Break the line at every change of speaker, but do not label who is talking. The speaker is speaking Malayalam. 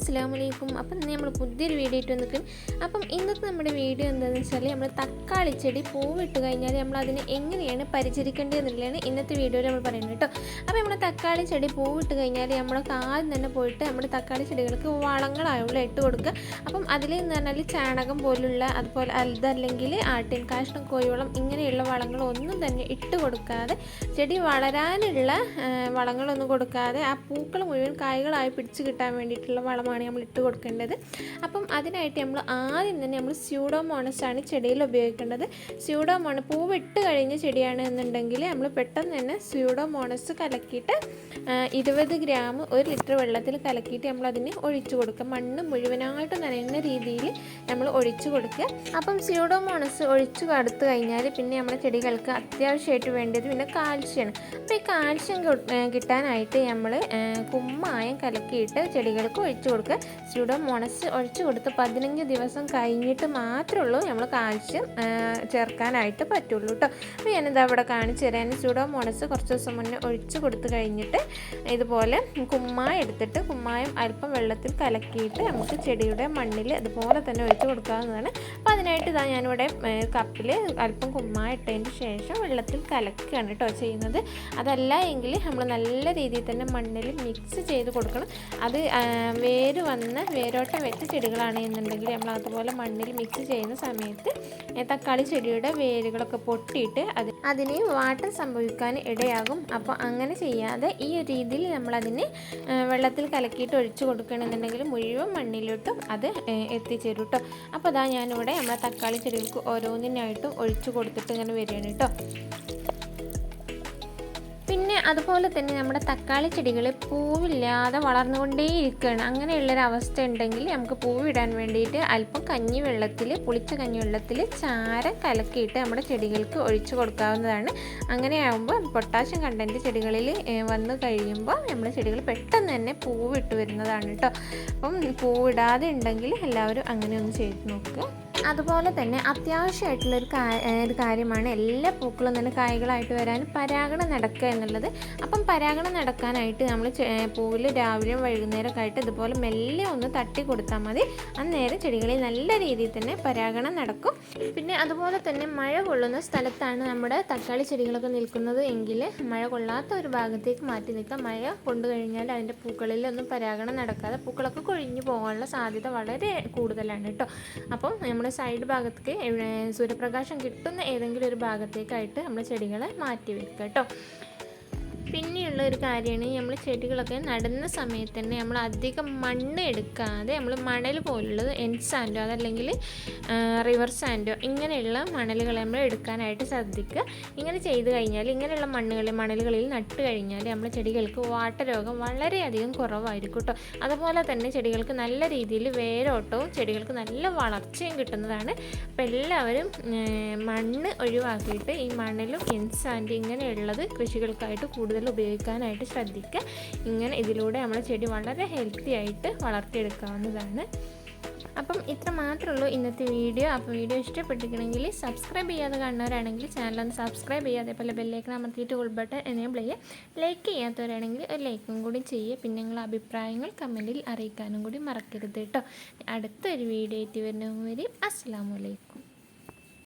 അസ്സാം വലൈക്കും അപ്പം ഇന്ന് നമ്മൾ പുതിയൊരു വീഡിയോ ഇട്ട് വന്നിട്ട് അപ്പം ഇന്നത്തെ നമ്മുടെ വീഡിയോ എന്താണെന്ന് വെച്ചാൽ നമ്മൾ തക്കാളി ചെടി പൂവിട്ട് കഴിഞ്ഞാൽ നമ്മൾ അതിനെ എങ്ങനെയാണ് പരിചരിക്കേണ്ടതെന്നുള്ളതാണ് ഇന്നത്തെ വീഡിയോയിൽ നമ്മൾ പറയുന്നത് കേട്ടോ. അപ്പോൾ നമ്മൾ തക്കാളി ചെടി പൂവിട്ട് കഴിഞ്ഞാൽ നമ്മളൊക്കെ ആദ്യം തന്നെ പോയിട്ട് നമ്മുടെ തക്കാളി ചെടികൾക്ക് വളങ്ങളായുള്ള ഇട്ട് കൊടുക്കുക. അപ്പം അതിൽ എന്ന് പറഞ്ഞാൽ ചാണകം പോലുള്ള അതുപോലെ അതല്ലെങ്കിൽ ആട്ടിൻ കാഷ്ടം കോഴിവളം ഇങ്ങനെയുള്ള വളങ്ങളൊന്നും തന്നെ ഇട്ട് കൊടുക്കാതെ ചെടി വളരാനുള്ള വളങ്ങളൊന്നും കൊടുക്കാതെ ആ പൂക്കൾ മുഴുവൻ കായ്കളായി പിടിച്ചു കിട്ടാൻ വേണ്ടിയിട്ടുള്ള വളമാണ് നമ്മൾ ഇട്ട് കൊടുക്കേണ്ടത്. അപ്പം അതിനായിട്ട് നമ്മൾ ആദ്യം തന്നെ നമ്മൾ സ്യൂഡോമോണസ് ആണ് ചെടിയിൽ ഉപയോഗിക്കേണ്ടത്. സ്യൂഡോമോണ പൂവിട്ട് കഴിഞ്ഞ ചെടിയാണ് എന്നുണ്ടെങ്കിൽ നമ്മൾ പെട്ടെന്ന് തന്നെ സ്യൂഡോമോണസ് കലക്കിയിട്ട് ഇരുപത് ഗ്രാം ഒരു ലിറ്റർ വെള്ളത്തിൽ കലക്കിയിട്ട് നമ്മൾ അതിന് ഒഴിച്ചു കൊടുക്കുക. മണ്ണ് മുഴുവനായിട്ട് നനയുന്ന രീതിയിൽ നമ്മൾ ഒഴിച്ചു കൊടുക്കുക. അപ്പം സ്യൂഡോമോണസ് ഒഴിച്ചു കടുത്തു കഴിഞ്ഞാൽ പിന്നെ നമ്മുടെ ചെടികൾക്ക് അത്യാവശ്യമായിട്ട് വേണ്ടത് പിന്നെ കാൽഷ്യമാണ് അപ്പോൾ ഈ കാൽഷ്യം കിട്ടാനായിട്ട് നമ്മൾ കുമ്മായം കലക്കിയിട്ട് ചെടികൾക്ക് ഒഴിച്ചു കൊടുക്കുക. സ്യൂഡോമോണസ് ഒഴിച്ചു കൊടുത്ത് പതിനഞ്ച് ദിവസം കഴിഞ്ഞിട്ട് മാത്രമേ ഉള്ളൂ നമ്മൾ കാൽഷ്യം ചേർക്കാനായിട്ട് പറ്റുള്ളൂ കേട്ടോ അപ്പോൾ ഞാനിത് അവിടെ കാണിച്ചു തരാൻ സ്യൂഡോമോണസ് കുറച്ച് ദിവസം മുന്നേ ഒഴിച്ചു കൊടുത്തു കഴിഞ്ഞിട്ട് ഇതുപോലെ കുമ്മായ എടുത്തിട്ട് കുമ്മായം അല്പം വെള്ളത്തിൽ കലക്കിയിട്ട് നമുക്ക് ചെടിയുടെ മണ്ണിൽ അതുപോലെ തന്നെ ഒഴിച്ചു കൊടുക്കാവുന്നതാണ്. അപ്പോൾ അതിനായിട്ട് ഇതാ ഞാനിവിടെ കപ്പിൽ അല്പം കുമ്മായ ഇട്ടതിന് ശേഷം വെള്ളത്തിൽ കലക്കുകയാണ് കേട്ടോ ചെയ്യുന്നത്. അതല്ല എങ്കിൽ നമ്മൾ നല്ല രീതിയിൽ തന്നെ മണ്ണിൽ മിക്സ് ചെയ്ത് കൊടുക്കണം. അത് വേര് വന്ന് വേരോട്ടം വെച്ച ചെടികളാണ് എന്നുണ്ടെങ്കിൽ നമ്മൾ അതുപോലെ മണ്ണിൽ മിക്സ് ചെയ്യുന്ന സമയത്ത് തക്കാളി ചെടിയുടെ വേരുകളൊക്കെ പൊട്ടിയിട്ട് അത് അതിന് വാട്ടം സംഭവിക്കാൻ ഇടയാകും. അപ്പോൾ അങ്ങനെ ചെയ്യാതെ ഈ രീതിയിൽ നമ്മളതിന് വെള്ളത്തിൽ കലക്കിയിട്ട് ഒഴിച്ചു കൊടുക്കണമെന്നുണ്ടെങ്കിൽ മുഴുവൻ മണ്ണിലോട്ടും അത് എത്തിച്ചേരും കേട്ടോ അപ്പോൾ അതാ ഞാനിവിടെ നമ്മളെ തക്കാളി ചെടികൾക്ക് ഓരോന്നിനായിട്ടും ഒഴിച്ചു കൊടുത്തിട്ട് ഇങ്ങനെ വരികയാണ് കേട്ടോ പിന്നെ അതുപോലെ തന്നെ നമ്മുടെ തക്കാളി ചെടികൾ പൂവില്ലാതെ വളർന്നുകൊണ്ടേയിരിക്കുകയാണ്. അങ്ങനെയുള്ളൊരു അവസ്ഥ ഉണ്ടെങ്കിൽ നമുക്ക് പൂവിടാൻ വേണ്ടിയിട്ട് അല്പം കഞ്ഞി വെള്ളത്തിൽ പുളിച്ച കഞ്ഞി വെള്ളത്തിൽ ചാരം കലക്കിയിട്ട് നമ്മുടെ ചെടികൾക്ക് ഒഴിച്ചു കൊടുക്കാവുന്നതാണ്. അങ്ങനെയാകുമ്പോൾ പൊട്ടാഷ്യം കണ്ടന്റ് ചെടികളിൽ വന്നു കഴിയുമ്പോൾ നമ്മുടെ ചെടികൾ പെട്ടെന്ന് തന്നെ പൂവിട്ട് വരുന്നതാണ് കേട്ടോ അപ്പം പൂവിടാതെ ഉണ്ടെങ്കിൽ എല്ലാവരും അങ്ങനെ ഒന്ന് ചെയ്ത് നോക്കുക അതുപോലെ തന്നെ അത്യാവശ്യമായിട്ടുള്ള ഒരു ഒരു കാര്യമാണ് എല്ലാ പൂക്കളും തന്നെ കായ്കളായിട്ട് വരാൻ പരാഗണം നടക്കുക എന്നുള്ളത്. അപ്പം പരാഗണം നടക്കാനായിട്ട് നമ്മൾ പൂവിൽ രാവിലെയും വൈകുന്നേരമൊക്കെ ആയിട്ട് ഇതുപോലെ മെല്ലെ ഒന്ന് തട്ടി കൊടുത്താൽ മതി. അന്നേരം ചെടികളിൽ നല്ല രീതിയിൽ തന്നെ പരാഗണം നടക്കും. പിന്നെ അതുപോലെ തന്നെ മഴ കൊള്ളുന്ന സ്ഥലത്താണ് നമ്മുടെ തക്കാളി ചെടികളൊക്കെ നിൽക്കുന്നത് എങ്കിൽ മഴ കൊള്ളാത്ത ഒരു ഭാഗത്തേക്ക് മാറ്റി നിൽക്കാം മഴ കൊണ്ടു കഴിഞ്ഞാൽ അതിന്റെ പൂക്കളിലൊന്നും പരാഗണം നടക്കാതെ പൂക്കളൊക്കെ കൊഴിഞ്ഞു പോകാനുള്ള സാധ്യത വളരെ കൂടുതലാണ് കേട്ടോ. അപ്പം നമ്മുടെ സൈഡ് ഭാഗത്തേക്ക് സൂര്യപ്രകാശം കിട്ടുന്ന ഏതെങ്കിലും ഒരു ഭാഗത്തേക്കായിട്ട് നമ്മൾ ചെടികളെ മാറ്റി വെക്കുക കേട്ടോ പിന്നെയുള്ള ഒരു കാര്യമാണ് നമ്മൾ ചെടികളൊക്കെ നടുന്ന സമയത്ത് തന്നെ നമ്മൾ അധികം മണ്ണ് എടുക്കാതെ നമ്മൾ മണൽ പോലുള്ളത് എൻ സാൻഡോ അതല്ലെങ്കിൽ റിവർ സാൻഡോ ഇങ്ങനെയുള്ള മണലുകൾ നമ്മൾ എടുക്കാനായിട്ട് ശ്രദ്ധിക്കുക. ഇങ്ങനെ ചെയ്ത് കഴിഞ്ഞാൽ ഇങ്ങനെയുള്ള മണ്ണുകളിൽ മണലുകളിൽ നട്ട് കഴിഞ്ഞാൽ നമ്മുടെ ചെടികൾക്ക് വാട്ടരോഗം വളരെയധികം കുറവായിരിക്കും കേട്ടോ അതുപോലെ തന്നെ ചെടികൾക്ക് നല്ല രീതിയിൽ വേരോട്ടവും ചെടികൾക്ക് നല്ല വളർച്ചയും കിട്ടുന്നതാണ്. അപ്പോൾ എല്ലാവരും മണ്ണ് ഒഴിവാക്കിയിട്ട് ഈ മണലും എൻ സാൻഡ് ഇങ്ങനെയുള്ളത് കൃഷികൾക്കായിട്ട് കൂടുതൽ ഉപയോഗിക്കാനായിട്ട് ശ്രദ്ധിക്കുക. ഇങ്ങനെ ഇതിലൂടെ നമ്മുടെ ചെടി വളരെ ഹെൽത്തി ആയിട്ട് വളർത്തിയെടുക്കാവുന്നതാണ്. അപ്പം ഇത്ര മാത്രമേ ഉള്ളൂ ഇന്നത്തെ വീഡിയോ. അപ്പോൾ വീഡിയോ ഇഷ്ടപ്പെട്ടിരിക്കണമെങ്കിൽ സബ്സ്ക്രൈബ് ചെയ്യാതെ കാണുന്നവരാണെങ്കിൽ ചാനൽ ഒന്ന് സബ്സ്ക്രൈബ് ചെയ്യുക. അതേപോലെ ബെല്ലേക്ക് അമർത്തിയിട്ട് ഉൾപ്പെട്ട് എനേബിൾ ചെയ്യുക. ലൈക്ക് ചെയ്യാത്തവരാണെങ്കിൽ ഒരു ലൈക്കും കൂടി ചെയ്യുക. പിന്നെ നിങ്ങളുടെ അഭിപ്രായങ്ങൾ കമന്റിൽ അറിയിക്കാനും കൂടി മറക്കരുത് കേട്ടോ. അടുത്തൊരു വീഡിയോ എത്തി വരുന്നവരും അസ്സാം വലൈക്കും